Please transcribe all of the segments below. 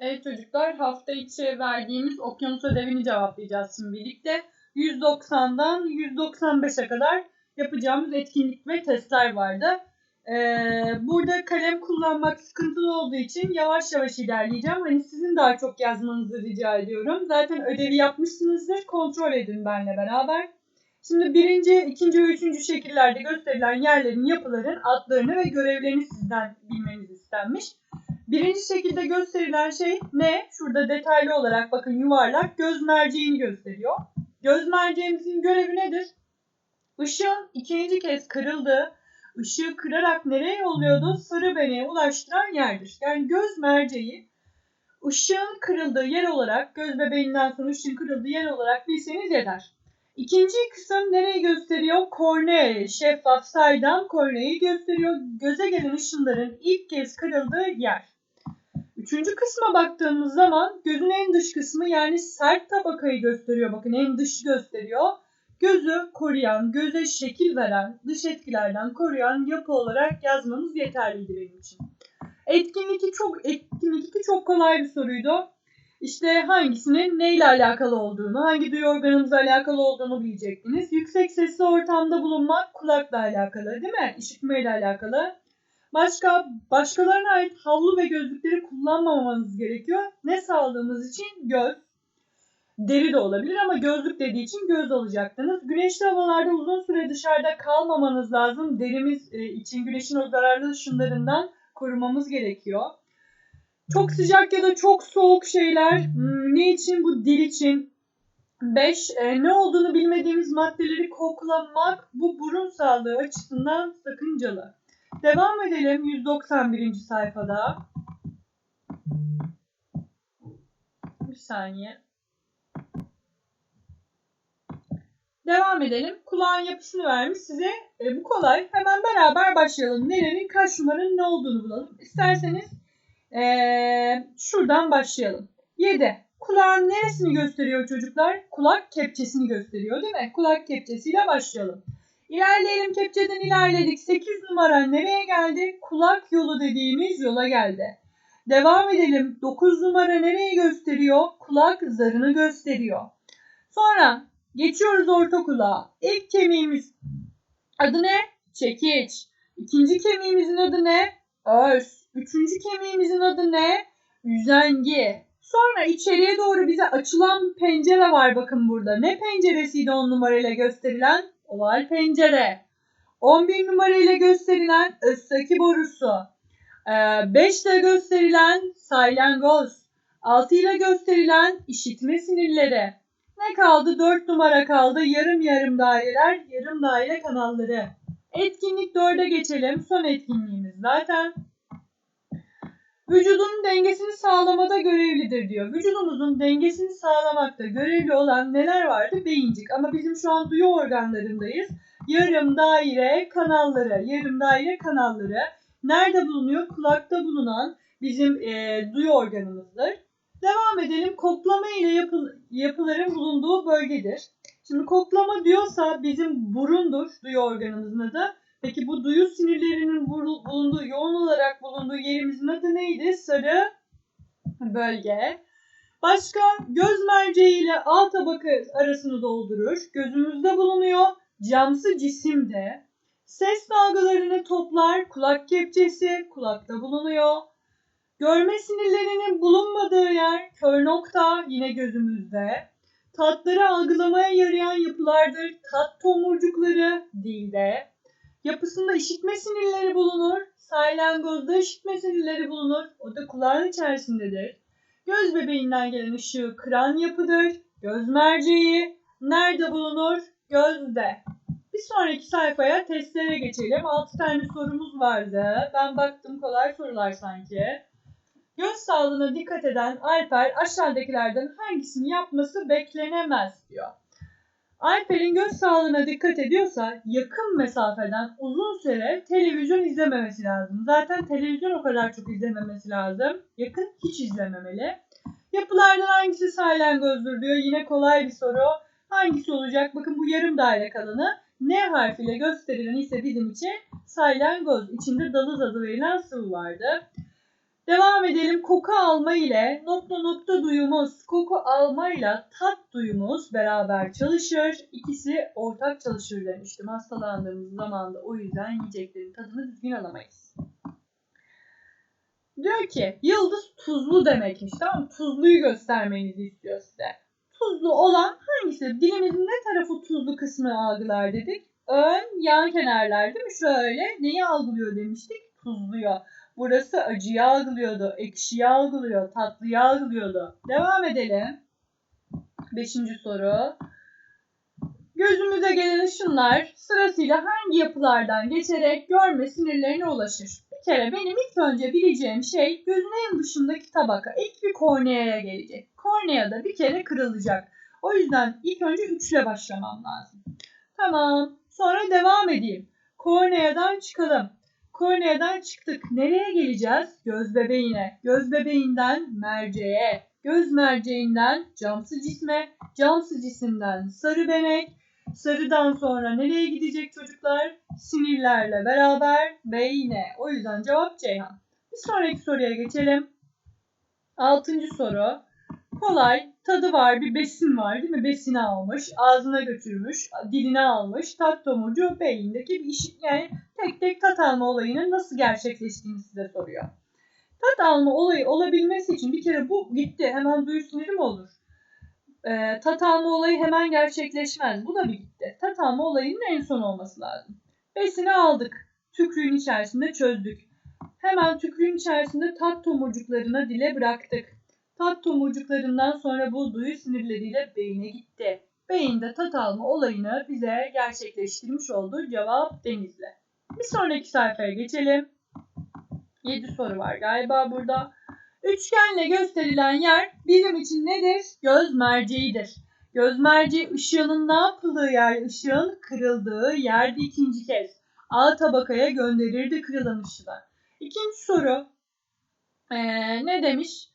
Evet çocuklar hafta içi verdiğimiz okyanus ödevini cevaplayacağız şimdi birlikte. 190'dan 195'e kadar yapacağımız etkinlik ve testler vardı. Ee, burada kalem kullanmak sıkıntılı olduğu için yavaş yavaş ilerleyeceğim. Hani sizin daha çok yazmanızı rica ediyorum. Zaten ödevi yapmışsınızdır. Kontrol edin benimle beraber. Şimdi birinci, ikinci ve üçüncü şekillerde gösterilen yerlerin, yapıların adlarını ve görevlerini sizden bilmeniz istenmiş. Birinci şekilde gösterilen şey ne? Şurada detaylı olarak bakın yuvarlak göz merceğini gösteriyor. Göz merceğimizin görevi nedir? Işığın ikinci kez kırıldığı, ışığı kırarak nereye yolluyordu? Sarı beneye ulaştıran yerdir. Yani göz merceği ışığın kırıldığı yer olarak, göz bebeğinden sonra ışığın kırıldığı yer olarak bilseniz yeter. İkinci kısım nereyi gösteriyor? Kornea, şeffaf saydam korneayı gösteriyor. Göze gelen ışınların ilk kez kırıldığı yer. Üçüncü kısma baktığımız zaman gözün en dış kısmı yani sert tabakayı gösteriyor. Bakın en dışı gösteriyor. Gözü koruyan, göze şekil veren, dış etkilerden koruyan yapı olarak yazmanız yeterliydi benim için. Etkinlik 2 çok etkinlik 2 çok kolay bir soruydu. İşte hangisinin neyle alakalı olduğunu, hangi duyu organımızla alakalı olduğunu bilecektiniz. Yüksek sesli ortamda bulunmak kulakla alakalı değil mi? İşitmeyle alakalı. Başka başkalarına ait havlu ve gözlükleri kullanmamanız gerekiyor. Ne sağlığımız için? Göz. Deri de olabilir ama gözlük dediği için göz alacaktınız. Güneşli havalarda uzun süre dışarıda kalmamanız lazım. Derimiz e, için güneşin o zararlı ışınlarından korumamız gerekiyor. Çok sıcak ya da çok soğuk şeyler hmm, ne için? Bu dil için. 5. E, ne olduğunu bilmediğimiz maddeleri koklamak bu burun sağlığı açısından sakıncalı. Devam edelim 191. sayfada. Bir saniye. Devam edelim. Kulağın yapısını vermiş size. E, bu kolay. Hemen beraber başlayalım. Nerenin kaç numaranın ne olduğunu bulalım. İsterseniz e, şuradan başlayalım. 7. Kulağın neresini gösteriyor çocuklar? Kulak kepçesini gösteriyor değil mi? Kulak kepçesiyle başlayalım. İlerleyelim kepçeden ilerledik. 8 numara nereye geldi? Kulak yolu dediğimiz yola geldi. Devam edelim. 9 numara nereyi gösteriyor? Kulak zarını gösteriyor. Sonra geçiyoruz orta kulağa. İlk kemiğimiz adı ne? Çekiç. İkinci kemiğimizin adı ne? Örs. Üçüncü kemiğimizin adı ne? Üzengi. Sonra içeriye doğru bize açılan pencere var bakın burada. Ne penceresiydi on numarayla gösterilen? Oval pencere. 11 numarayla gösterilen Özsaki borusu. 5 ile gösterilen salyangoz. 6 ile gösterilen işitme sinirleri. Ne kaldı? 4 numara kaldı. Yarım yarım daireler, yarım daire kanalları. Etkinlik 4'e geçelim. Son etkinliğimiz zaten. Vücudun dengesini sağlamada görevlidir diyor. Vücudumuzun dengesini sağlamakta görevli olan neler vardı? Beyincik. Ama bizim şu an duyu organlarındayız. Yarım daire kanalları, yarım daire kanalları nerede bulunuyor? Kulakta bulunan bizim e, duyu organımızdır. Devam edelim. Koklama ile yapı, yapıların bulunduğu bölgedir. Şimdi koklama diyorsa bizim burundur duyu organımızın adı. Peki bu duyu sinirlerinin bulunduğu, yoğun olarak bulunduğu yerimizin adı neydi? Sarı bölge. Başka göz merceği ile A tabaka arasını doldurur. Gözümüzde bulunuyor. Camsı cisimde. Ses dalgalarını toplar. Kulak kepçesi kulakta bulunuyor. Görme sinirlerinin bulunmadığı yer kör nokta yine gözümüzde. Tatları algılamaya yarayan yapılardır. Tat tomurcukları dilde. Yapısında işitme sinirleri bulunur. Salyangozda işitme sinirleri bulunur. O da kulağın içerisindedir. Göz bebeğinden gelen ışığı kıran yapıdır. Göz merceği nerede bulunur? Gözde. Bir sonraki sayfaya testlere geçelim. 6 tane sorumuz vardı. Ben baktım kolay sorular sanki. Göz sağlığına dikkat eden Alper aşağıdakilerden hangisini yapması beklenemez diyor. Alper'in göz sağlığına dikkat ediyorsa yakın mesafeden uzun süre televizyon izlememesi lazım. Zaten televizyon o kadar çok izlememesi lazım. Yakın hiç izlememeli. Yapılardan hangisi salyangozdur diyor. Yine kolay bir soru. Hangisi olacak? Bakın bu yarım daire kalanı N harfiyle gösterilen ise bizim için salyangoz. İçinde dalız adı verilen sıvı vardı. Devam edelim. Koku alma ile nokta nokta duyumuz, koku alma ile tat duyumuz beraber çalışır. İkisi ortak çalışır demiştim. Hastalandığımız zaman da o yüzden yiyeceklerin tadını düzgün alamayız. Diyor ki yıldız tuzlu demekmiş tamam? Tuzluyu göstermenizi istiyor size. Tuzlu olan hangisi? Dilimizin ne tarafı tuzlu kısmını algılar dedik? Ön, yan kenarlar değil mi? Şöyle neyi algılıyor demiştik? Tuzluyu. Burası acıyı algılıyordu, ekşiyi algılıyor, tatlıyı algılıyordu. Devam edelim. Beşinci soru. Gözümüze gelen ışınlar sırasıyla hangi yapılardan geçerek görme sinirlerine ulaşır? Bir kere benim ilk önce bileceğim şey gözün en dışındaki tabaka. İlk bir korneaya gelecek. Kornea da bir kere kırılacak. O yüzden ilk önce üçle başlamam lazım. Tamam. Sonra devam edeyim. Korneadan çıkalım. Korneadan çıktık. Nereye geleceğiz? Göz bebeğine. Göz bebeğinden merceğe. Göz merceğinden camsı cisme. Camsı cisimden sarı benek. Sarıdan sonra nereye gidecek çocuklar? Sinirlerle beraber beyne. O yüzden cevap Ceyhan. Bir sonraki soruya geçelim. Altıncı soru. Kolay. Tadı var, bir besin var değil mi? Besini almış, ağzına götürmüş, diline almış. Tat tomurcu beyindeki bir iş, yani tat alma olayının nasıl gerçekleştiğini size soruyor. Tat alma olayı olabilmesi için bir kere bu gitti. Hemen duyu siniri mi olur? Ee, tat alma olayı hemen gerçekleşmez. Bu da bir gitti. Tat alma olayının en son olması lazım. Besini aldık. Tükrüğün içerisinde çözdük. Hemen tükrüğün içerisinde tat tomurcuklarına dile bıraktık. Tat tomurcuklarından sonra bu duyu sinirleriyle beyine gitti. Beyinde tat alma olayını bize gerçekleştirmiş oldu. Cevap Denizli. Bir sonraki sayfaya geçelim. 7 soru var galiba burada. Üçgenle gösterilen yer bizim için nedir? Göz merceğidir. Göz merceği ışığının ne yapıldığı yer? Işığın kırıldığı yerde ikinci kez. A tabakaya gönderirdi kırılan ışığı. İkinci soru. Ee, ne demiş?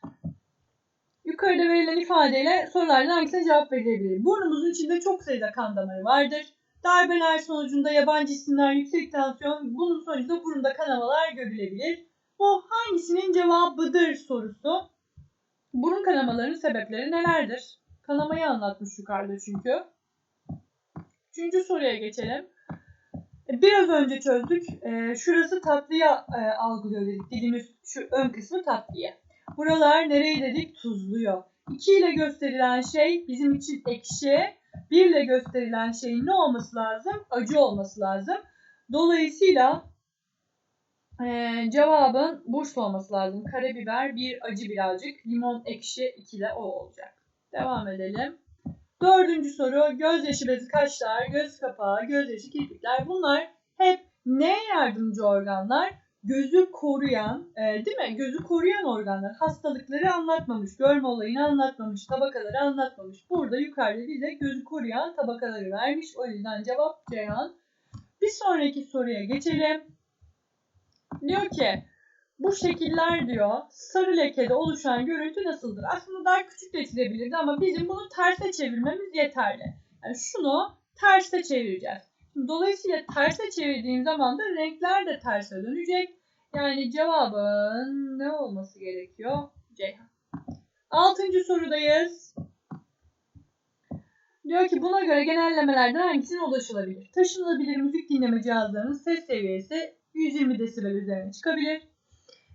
Yukarıda verilen ifadeyle sorulardan hangisine cevap verilebilir? Burnumuzun içinde çok sayıda kan damarı vardır. Darbeler sonucunda yabancı cisimler, yüksek tansiyon, bunun sonucunda burunda kanamalar görülebilir. Bu hangisinin cevabıdır sorusu. Burun kanamalarının sebepleri nelerdir? Kanamayı anlatmış yukarıda çünkü. Üçüncü soruya geçelim. Biraz önce çözdük. Ee, şurası tatlıya e, algılıyor dedik. Dilimiz şu ön kısmı tatlıya. Buralar nereye dedik? Tuzluyor. 2 ile gösterilen şey bizim için ekşi. 1 ile gösterilen şeyin ne olması lazım? Acı olması lazım. Dolayısıyla e, cevabın Bursa olması lazım. Karabiber bir acı birazcık. Limon ekşi 2 ile o olacak. Devam edelim. Dördüncü soru. Gözyaşı bezi kaşlar, göz kapağı, gözyaşı kirpikler. Bunlar hep neye yardımcı organlar? Gözü koruyan, e, değil mi? Gözü koruyan organlar. Hastalıkları anlatmamış, görme olayını anlatmamış, tabakaları anlatmamış. Burada yukarıda bize gözü koruyan tabakaları vermiş. O yüzden cevap Ceyhan. Bir sonraki soruya geçelim. Diyor ki bu şekiller diyor sarı lekede oluşan görüntü nasıldır? Aslında daha küçük de çizebilirdi ama bizim bunu terse çevirmemiz yeterli. Yani şunu terse çevireceğiz. Dolayısıyla terse çevirdiğim zaman da renkler de terse dönecek. Yani cevabın ne olması gerekiyor? Ceyhan. Altıncı sorudayız. Diyor ki buna göre genellemelerden hangisine ulaşılabilir? Taşınabilir müzik dinleme cihazlarının ses seviyesi 120 desibel üzerine çıkabilir.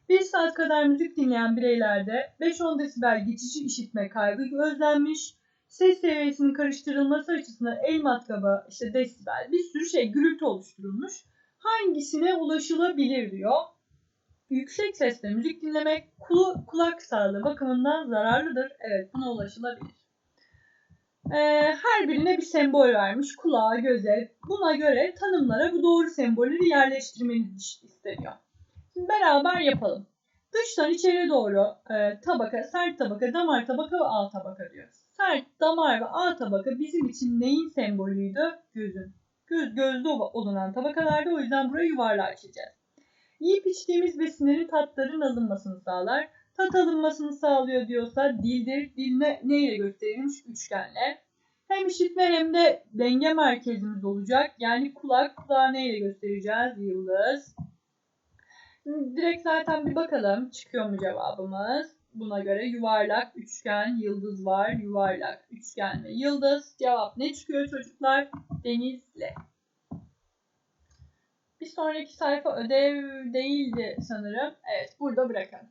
1 saat kadar müzik dinleyen bireylerde 5-10 desibel geçici işitme kaybı gözlenmiş ses seviyesinin karıştırılması açısından el matkabı, işte desibel bir sürü şey gürültü oluşturulmuş. Hangisine ulaşılabilir diyor. Yüksek sesle müzik dinlemek kulak sağlığı bakımından zararlıdır. Evet buna ulaşılabilir. Ee, her birine bir sembol vermiş. Kulağa, göze. Buna göre tanımlara bu doğru sembolleri yerleştirmeniz isteniyor. Şimdi beraber yapalım. Dıştan içeri doğru e, tabaka, sert tabaka, damar tabaka ve alt tabaka diyoruz sert damar ve A tabaka bizim için neyin sembolüydü? Gözün. Göz, gözde olunan tabakalarda o yüzden buraya yuvarlağı çizeceğiz. Yiyip içtiğimiz besinlerin tatların alınmasını sağlar. Tat alınmasını sağlıyor diyorsa dildir. Dil ne, ne ile gösterilmiş? Üçgenle. Hem işitme hem de denge merkezimiz olacak. Yani kulak, kulağı neyle göstereceğiz? Yıldız. Direkt zaten bir bakalım çıkıyor mu cevabımız. Buna göre yuvarlak, üçgen, yıldız var. Yuvarlak, üçgen ve yıldız. Cevap ne çıkıyor çocuklar? Denizli. Bir sonraki sayfa ödev değildi sanırım. Evet burada bırakalım.